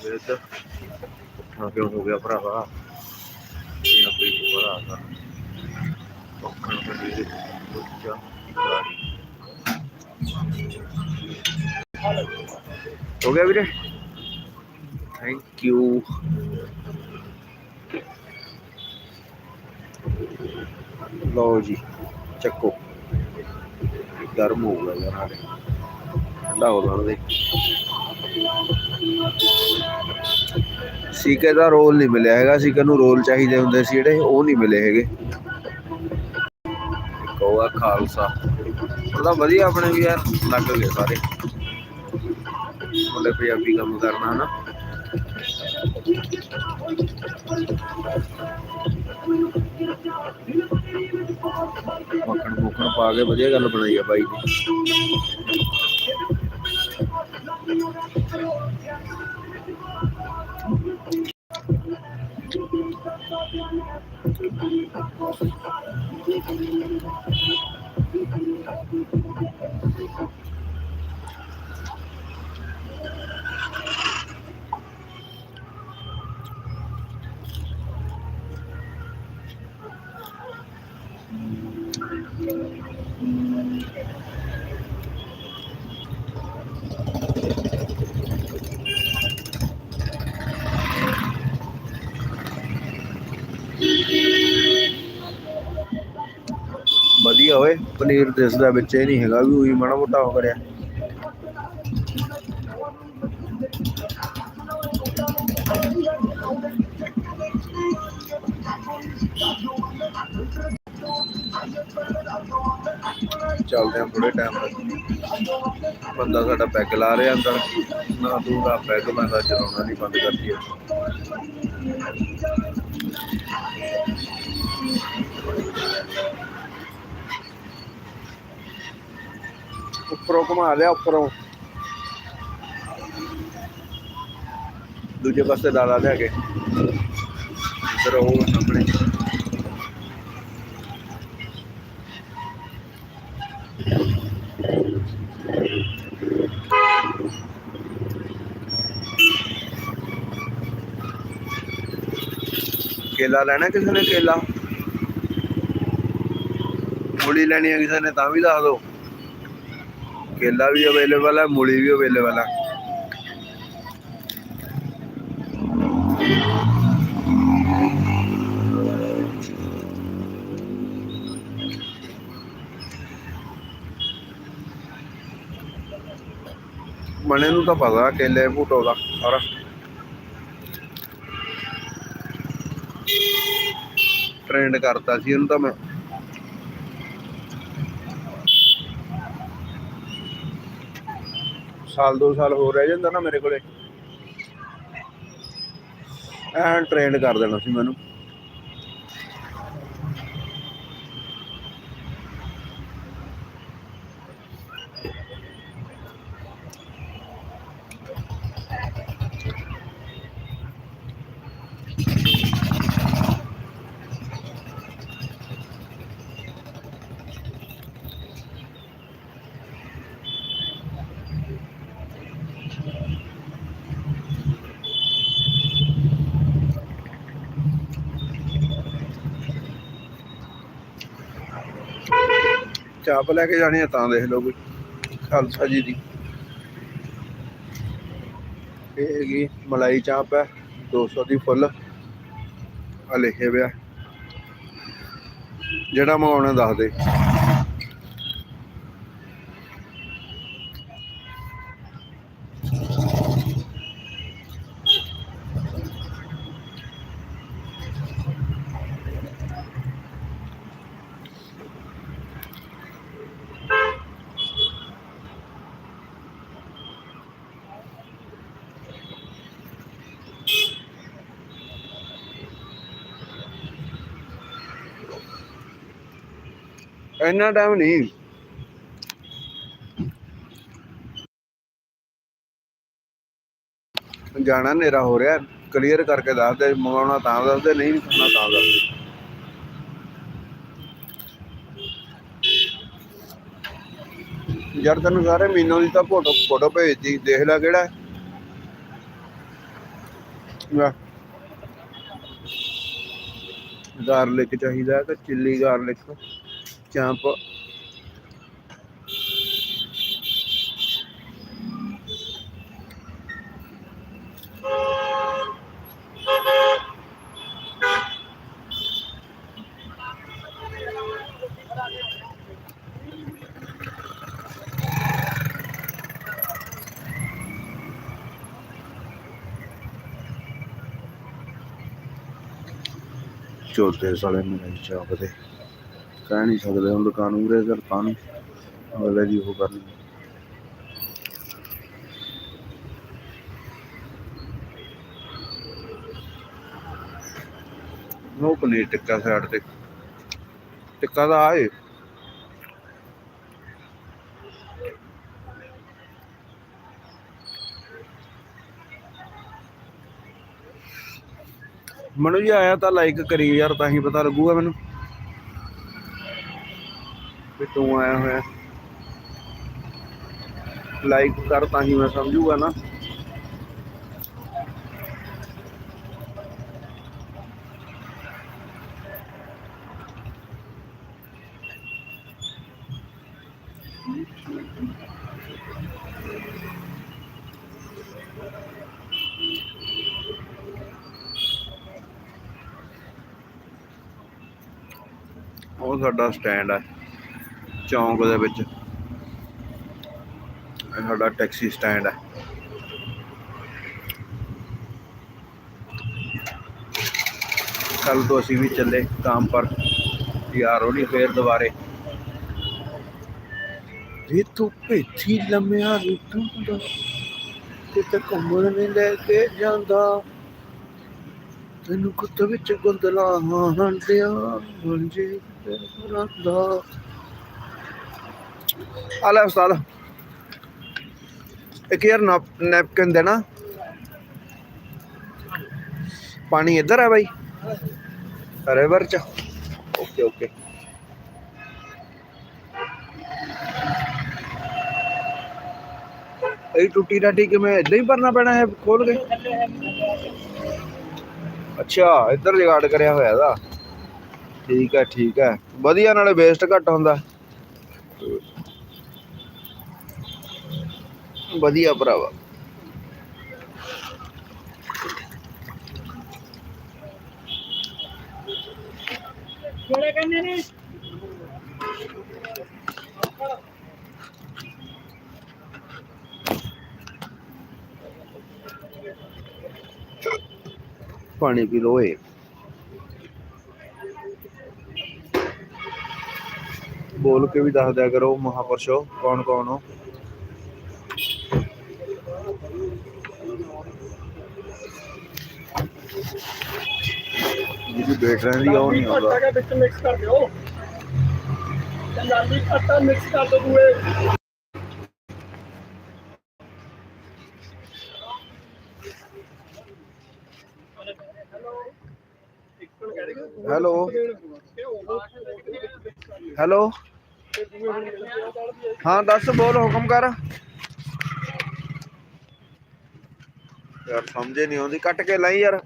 ਵੇਦ ਹਾਂ ਕਿਉਂ ਹੋ ਗਿਆ ਭਰਾਵਾ ਇਹ ਆਪੇ ਭਰਾ ਦਾ ਪੱਖਣ ਬੰਦੀ ਦੇ ਉੱਚਾ ਹੋ ਗਿਆ ਵੀਰੇ ਥੈਂਕ ਯੂ ਲਓ ਜੀ ਚੱਕੋ ਗਰਮ ਹੋ ਗਿਆ ਯਾਰ ਠੰਡਾ ਹੋ ਜਾਣ ਦੇ ਸੀਕੇ ਦਾ ਰੋਲ ਨਹੀਂ ਮਿਲਿਆ ਹੈਗਾ। ਸੀਕੇ ਨੂੰ ਰੋਲ ਚਾਹੀਦੇ ਹੁੰਦੇ ਸੀ ਜਿਹੜੇ ਉਹ ਨਹੀਂ ਮਿਲੇ ਹੈਗੇ। ਇੱਕ ਖਾਲਸਾ। ਉਹਦਾ ਵਧੀਆ ਆਪਣੇ ਵੀ ਯਾਰ, ਲੱਗ ਗਏ ਸਾਰੇ। ਮੁੰਡੇ ਪੰਜਾਬੀ ਕੰਮ ਕਰਨਾ, ਹਨਾ? ਮੱਖਣ ਮੁੱਖਣ ਪਾ ਕੇ ਵਧੀਆ ਗੱਲ ਬਣਾਈ ਆ ਬਾਈ ਨੇ। Thank you. ਵਧੀਆ ਓਏ, ਪਨੀਰ ਦਿਸਦਾ ਵਿੱਚ ਇਹ ਨਹੀਂ ਹੈਗਾ ਵੀ ਉਹੀ ਮਾੜਾ ਮੋਟਾ ਹੋ ਕਰਿਆ। ਚੱਲਦੇ ਆ ਥੋੜੇ ਟਾਈਮ ਤੱਕ ਬੰਦਾ ਸਾਡਾ ਪੈਗ ਲਾ ਰਿਹਾ ਅੰਦਰ, ਨਾ ਤੂੰ ਦਾ ਪੈਗ, ਮੈਂ ਤਾਂ ਚਲਾਉਣਾ ਨਹੀਂ ਬੰਦ ਕਰਦੀ ਹੈ ਉੱਪਰੋਂ ਘੁਮਾ ਲਿਆ, ਉੱਪਰੋਂ। ਦੂਜੇ ਪਾਸੇ ਲਾ ਲਾ ਲਿਆ ਕੇ। ਇੱਧਰ ਉਹ ਸਾਹਮਣੇ ਕੇਲਾ ਲੈਣਾ ਕਿਸੇ ਨੇ, ਕੇਲਾ? ਗੋਲੀ ਲੈਣੀ ਹੈ ਕਿਸੇ ਨੇ, ਤਾਂ ਵੀ ਦੱਸ ਦਿਓ। ਕੇਲਾ ਵੀ ਅਵੇਲੇਬਲ ਹੈ ਮੂਲੀ ਵੀ ਅਵੇਲੇਬਲ ਹੈ ਮਣੇ ਨੂੰ ਤਾਂ ਪਤਾ, ਕੇਲੇ, ਭੂਟੋ ਦਾ ਸਾਰਾ। ਟ੍ਰੈਂਡ ਕਰਤਾ ਸੀ ਇਹਨੂੰ ਤਾਂ ਮੈਂ। ਸਾਲ, ਦੋ ਸਾਲ ਹੋਰ ਰਹਿ ਜਾਂਦਾ ਨਾ ਮੇਰੇ ਕੋਲੇ। ਐਨ ਟ੍ਰੇਨਡ ਕਰ ਦੇਣਾ ਸੀ ਮੈਨੂੰ। ਚਾਪ ਲੈ ਕੇ ਜਾਣੀ ਆ, ਤਾਂ ਦੇਖ ਲਓ ਕੋਈ ਖਾਲਸਾ ਜੀ ਦੀ। ਇਹ ਹੈਗੀ ਮਲਾਈ ਚਾਪ ਹੈ 200 ਦੀ ਫੁੱਲ। ਆ ਲਿਖੇ ਪਿਆ। ਜਿਹੜਾ ਮੰਗਾਉਣਾ ਦੱਸ ਦੇ। ਇੰਨਾ ਟਾਈਮ ਨਹੀਂ। ਜਾਣਾ ਹਨੇਰਾ ਹੋ ਰਿਹਾ ਕਲੀਅਰ ਕਰਕੇ ਦੱਸ ਮੰਗਾਉਣਾ ਤਾਂ ਦੱਸ ਨਹੀਂ ਖਾਣਾ ਤਾਂ ਦੱਸ ਯਾਰ ਤੈਨੂੰ ਸਾਰੇ ਮੀਨੋ ਦੀ ਤਾਂ ਫੋਟੋ ਫੋਟੋ ਭੇਜਦੀ ਦੇਖ ਲੈ ਕਿਹੜਾ ਹੈ। ਗਾਰਲਿਕ ਚਾਹੀਦਾ ਹੈ ਚਿੱਲੀ ਗਾਰਲਿਕ? ਚਾਂਪ ਚੌਥੇ ਸਾਲੇ ਨੂੰ ਨਹੀਂ ਚਾਹਦੇ ਕਹਿ ਨਹੀਂ ਸਕਦੇ, ਹੁਣ ਦੁਕਾਨ ਉਰੇ ਕਰ ਤਾਂ ਨੂੰ ਅਗਲੇ ਦੀ ਉਹ ਕਰਨੀ ਨੋ ਪਨੀਰ ਟਿੱਕਾ ਸਾਈਡ ਤੇ। ਟਿੱਕਾ ਦਾ ਆਏ ਮਨੂ ਜੀ ਆਇਆ ਤਾਂ ਲਾਈਕ ਕਰੀ, ਯਾਰ ਤਾਂ ਹੀ ਪਤਾ ਲੱਗੂਗਾ ਮੈਨੂੰ। ਵੀ ਤੂੰ ਆਇਆ ਹੋਇਆ ਲਾਈਕ ਕਰ ਤਾਂ ਹੀ ਮੈਂ ਸਮਝੂਗਾ ਨਾ। ਉਹ ਸਾਡਾ ਸਟੈਂਡ ਹੈ ਚੌਂਕ ਦੇ ਵਿੱਚ। ਇਹ ਸਾਡਾ ਟੈਕਸੀ ਸਟੈਂਡ ਹੈ। ਕੱਲ ਤੋਂ ਅਸੀਂ ਵੀ ਚੱਲੇ ਕੰਮ ਪਰ। ਯਾਰ, ਉਹ ਫੇਰ ਦੁਬਾਰੇ। ਜੇ ਤੂੰ ਭੇਥੀ ਲੰਮਿਆ ਰੁੱਤੂ ਦਾ। ਕਿਤੇ ਘੁੰਮਣ ਨਹੀਂ ਲੈ ਕੇ ਜਾਂਦਾ। ਤੈਨੂੰ ਕੁੱਤ ਵਿੱਚ ਗੁੰਦਲਾ ਹਾਂਡਿਆ ਮੰਜੇ ਤੇ ਰੰਦਾ ਆ ਲੈ ਉਸਤਾਦ। ਇੱਕ ਯਾਰ ਨੈਪਕਿਨ ਦੇਣਾ। ਪਾਣੀ ਇੱਧਰ ਹੈ ਬਾਈ। ਰਿਵਰ ਚ। Okay okay. ਇਹ ਟੁੱਟੀ ਟਾਟੀ ਕਿਵੇਂ, ਇਦਾਂ ਹੀ ਭਰਨਾ ਪੈਣਾ ਹੈ ਖੋਲ ਕੇ? ਅੱਛਾ, ਇੱਧਰ ਜਗਾੜ ਕਰਿਆ ਹੋਇਆ ਦਾ ਠੀਕ ਹੈ ਠੀਕ ਹੈ। ਵਧੀਆ, ਨਾਲੇ ਵੇਸਟ ਘੱਟ ਹੁੰਦਾ। ਵਧੀਆ ਭਰਾਵਾ। ਕਿਹੜੇ ਕਹਿੰਦੇ ਨੇ? ਪਾਣੀ ਪੀ ਲੋ ਏ। ਬੋਲ ਕੇ ਵੀ ਦੱਸ ਦਿਆ ਕਰੋ ਮਹਾਪੁਰਸ਼ੋ ਕੌਣ ਕੌਣ ਹੋ? ਜਿਹਦੀ ਬੇਟ ਰਹਿੰਦੀ ਆ ਉਹ ਨਹੀਂ ਆਉਂਦਾ। ਆਟਾ ਵਿੱਚ ਮਿਕਸ ਕਰ ਦਿਓ। ਲਾਲੀ ਆਟਾ ਮਿਕਸ ਕਰ ਦਿਓ ਦੂਏ ਹੈਲੋ। ਹੈਲੋ। ਹਾਂ ਦੱਸ ਬੋਲ ਹੁਕਮ ਕਰ। ਯਾਰ ਸਮਝੇ ਨਹੀਂ ਆਉਂਦੀ। ਕੱਟ ਕੇ ਲਈ ਯਾਰ।